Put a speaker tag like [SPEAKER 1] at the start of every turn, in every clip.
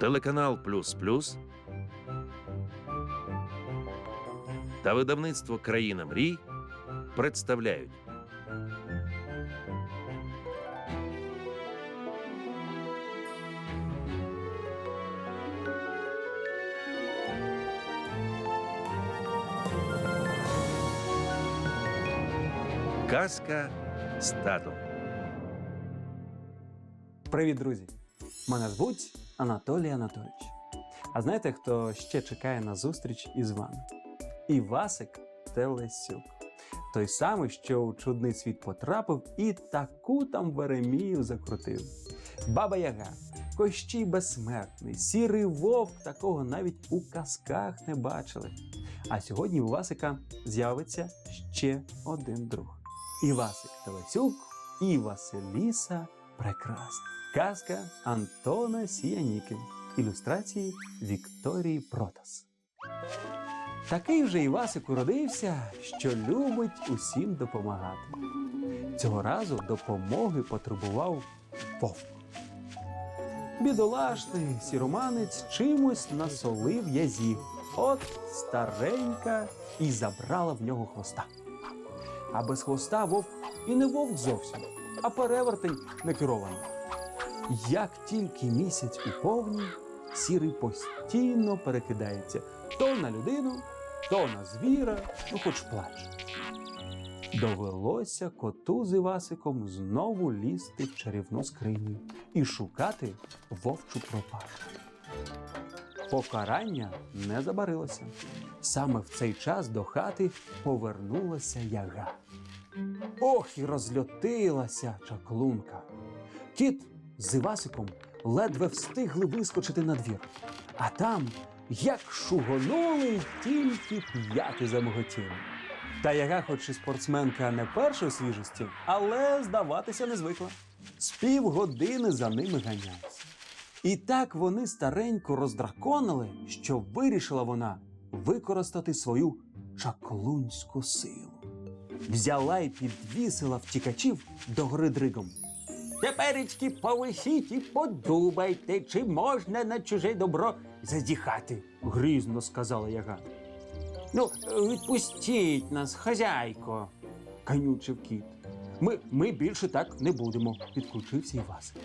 [SPEAKER 1] Телеканал Плюс Плюс та видавництво Країна мрій представляють Казка з татом.
[SPEAKER 2] Привіт, друзі! Мене звуть Анатолій Анатолійович. А знаєте, хто ще чекає на зустріч із вами? Івасик Телесюк. Той самий, що у чудний світ потрапив і таку там Веремію закрутив. Баба Яга, Кощій безсмертний, сірий вовк, такого навіть у казках не бачили. А сьогодні у Васика з'явиться ще один друг. Івасик Телесюк і Василіса Прекрасна. Казка Антона Сіяніки. Ілюстрації Вікторії Протас. Такий вже Івасик уродився, що любить усім допомагати. Цього разу допомоги потребував вовк. Бідолашний сіроманець чимось насолив язів. От старенька і забрала в нього хвоста. А без хвоста вовк і не вовк зовсім, а перевертень некерований. Як тільки місяць у повні, сірий постійно перекидається то на людину, то на звіра, ну хоч плач. Довелося коту з Івасиком знову лізти в чарівну скриню і шукати вовчу пропажу. Покарання не забарилося. Саме в цей час до хати повернулася яга. Ох, і розлютилася чаклунка. Кіт з Івасиком ледве встигли вискочити на двір. А там, як шугонули, тільки п'яти замоготіли. Та яга, хоч і спортсменка не першої свіжості, але здаватися не звикла. З півгодини за ними ганяється. І так вони старенько роздраконили, що вирішила вона використати свою чаклунську силу. Взяла й підвісила втікачів до гори дригом. Теперечки повисіть і подумайте, чи можна на чуже добро зазіхати, грізно сказала яга. Ну, відпустіть нас, хазяйко, канючив кіт. Ми, ми більше так не будемо, підключився Івасик.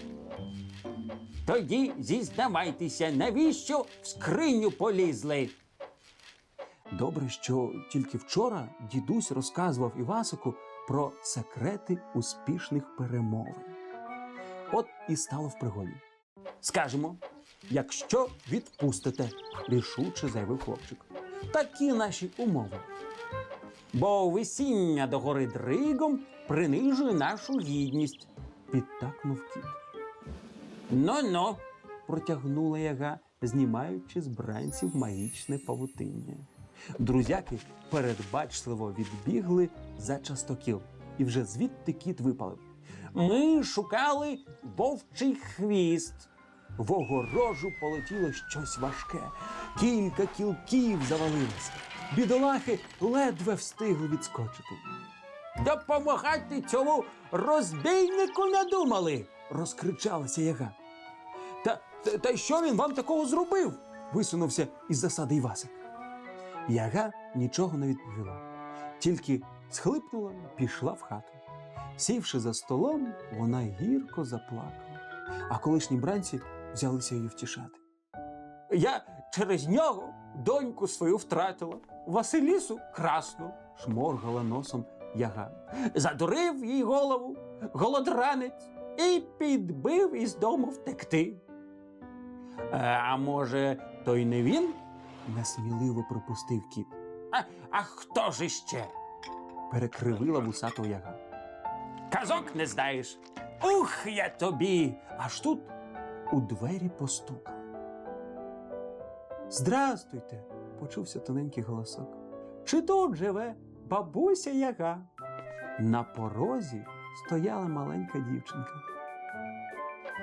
[SPEAKER 2] Тоді зізнавайтеся, навіщо в скриню полізли? Добре, що тільки вчора дідусь розказував Івасику про секрети успішних перемовин. От і стало в пригоді. Скажемо, якщо відпустите, рішуче заявив хлопчик. Такі наші умови. Бо висіння до гори дригом принижує нашу гідність, підтакнув кіт. Ну-ну, протягнула яга, знімаючи з бранців магічне павутиння. Друзяки передбачливо відбігли за частокіл, і вже звідти кіт випалив. Ми шукали вовчий хвіст. В огорожу полетіло щось важке. Кілька кілків завалилося. Бідолахи ледве встигли відскочити. Допомагати цьому розбійнику надумали, розкричалася яга. Та, та, та що він вам такого зробив? висунувся із засади Івасик. Яга нічого не відповіла, тільки схлипнула і пішла в хату. Сівши за столом, вона гірко заплакала, а колишні бранці взялися її втішати. Я через нього доньку свою втратила, Василісу красну, шморгала носом яга. Задурив їй голову, голодранець, і підбив із дому втекти. «Е, А може, то й не він? Несміливо припустив кіт. А, а хто ж іще? перекривила вусату яга. Казок не знаєш. Ух, я тобі! Аж тут у двері постукали. Здрастуйте, почувся тоненький голосок. Чи тут живе бабуся яга? На порозі стояла маленька дівчинка.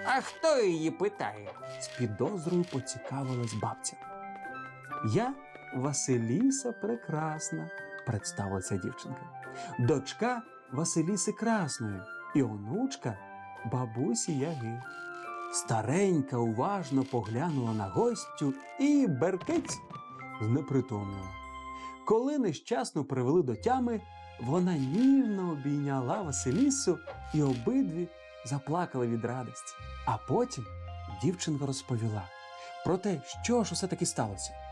[SPEAKER 2] А хто її питає? з підозрою поцікавилась бабця. Я Василіса Прекрасна, представилася дівчинка. Дочка Василіси Красної і онучка бабусі Яги. Старенька уважно поглянула на гостю і беркиць знепритомніла. Коли нещасну привели до тями, вона ніжно обійняла Василісу і обидві заплакали від радості. А потім дівчинка розповіла про те, що ж усе таки сталося.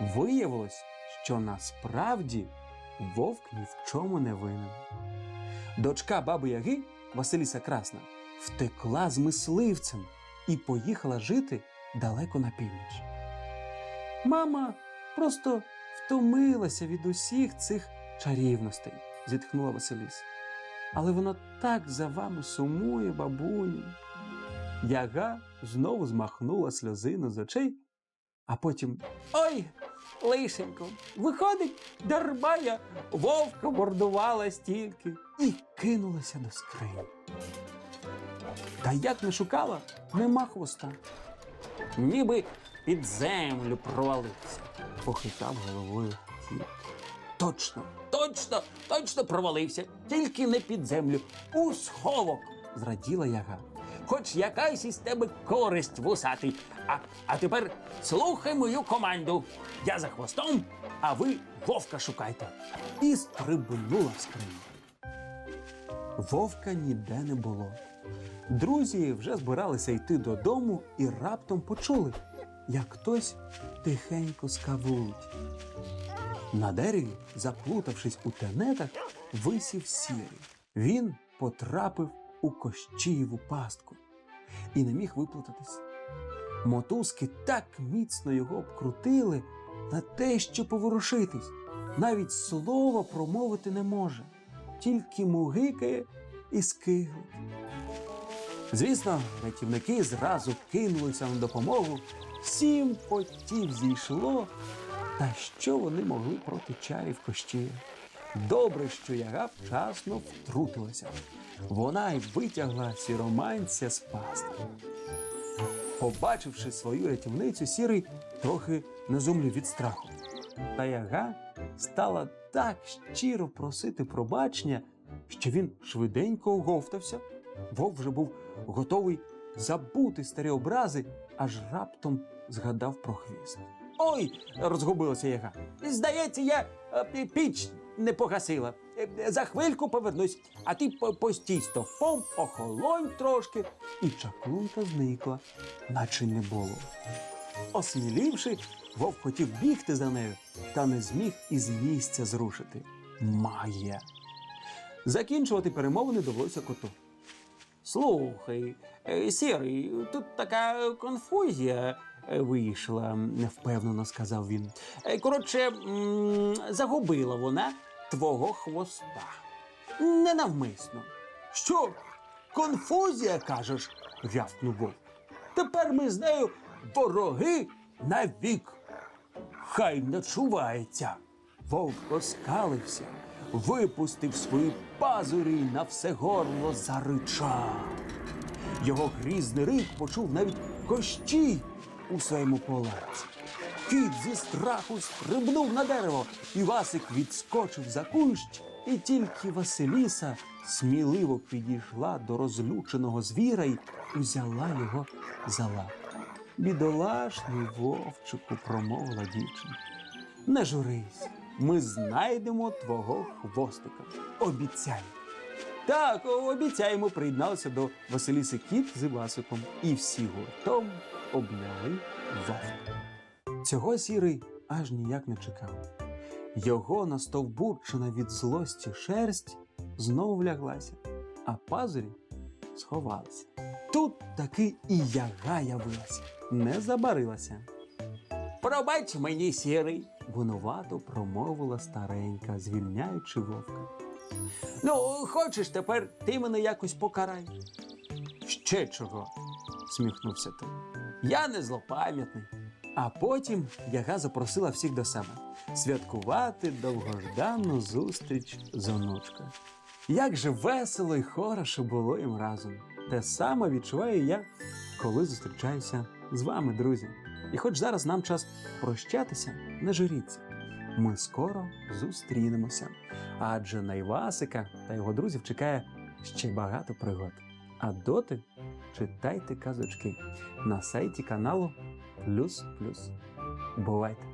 [SPEAKER 2] Виявилось, що насправді вовк ні в чому не винен. Дочка баби Яги, Василіса Красна, втекла з мисливцем і поїхала жити далеко на північ. Мама просто втомилася від усіх цих чарівностей, зітхнула Василіса. Але вона так за вами сумує, бабуню. Яга знову змахнула сльозину з очей, а потім Ой, лишенько, виходить, дарма я вовка мордувала стільки і кинулася до скрині. Та як не шукала, нема хвоста. Ніби під землю провалився, похитав головою. Точно, точно, точно провалився, тільки не під землю, у сховок, зраділа яга. Хоч якась із тебе користь вусатий. А, а тепер слухай мою команду. Я за хвостом, а ви вовка шукайте. І стрибнула в скриню. Вовка ніде не було. Друзі вже збиралися йти додому і раптом почули, як хтось тихенько скавулить. На дереві, заплутавшись у тенетах, висів сірий. Він потрапив у Кощієву пастку і не міг виплутатись. Мотузки так міцно його обкрутили на те, що поворушитись. Навіть слова промовити не може, тільки мугикає і скиглить. Звісно, рятівники зразу кинулися на допомогу. Сім потів зійшло. Та що вони могли проти чарів Кощія? Добре, що яга вчасно втрутилася. Вона й витягла сіроманця з пастки. Побачивши свою рятівницю, сірий трохи не зумлів від страху. Та яга стала так щиро просити пробачення, що він швиденько оговтався. Вовк вже був готовий забути старі образи, аж раптом згадав про хвіст. Ой, розгубилася яга. Здається, я е, піч не погасила. Е, За хвильку повернусь, а ти по- постій стовпом, охолонь трошки, і чаклунка зникла, наче не було. Осмілівши, вовк хотів бігти за нею, та не зміг із місця зрушити. Магія. Закінчувати перемовини довелося коту. Слухай, е, сірий, тут така конфузія е, вийшла, невпевнено сказав він. Е, Коротше, загубила вона твого хвоста. Ненавмисно. Що? Конфузія, кажеш? рявкнув вовк. Тепер ми з нею вороги навік. Хай начувається. Вовк оскалився, випустив свої пазурі і на все горло заричав. Його грізний рик почув навіть кощій у своєму палаці. Кіт зі страху стрибнув на дерево, і Васик відскочив за кущ, і тільки Василіса сміливо підійшла до розлюченого звіра і узяла його за лапу. Бідолашний вовчику, промовила дівчина. Не журись, ми знайдемо твого хвостика. Обіцяй. Так, обіцяємо, приєдналися до Василіси Кіт з Івасиком, і всі гуртом обняли вовка. Цього сірий аж ніяк не чекав. Його настовбурчена від злості шерсть знову вляглася, а пазурі сховалися. Тут таки і яга явилася, не забарилася. Пробач мені, сірий, винувато промовила старенька, звільняючи вовка. Ну, хочеш тепер ти мене якось покарай. Ще чого? сміхнувся той. Я не злопам'ятний. А потім яга запросила всіх до себе святкувати довгождану зустріч з онучкою. Як же весело і хорошо було їм разом. Те саме відчуваю я, коли зустрічаюся з вами, друзі. І хоч зараз нам час прощатися, не журіться. Ми скоро зустрінемося. Адже на Івасика та його друзів чекає ще багато пригод. А доти читайте казочки на сайті каналу Плюс Плюс. Бувайте!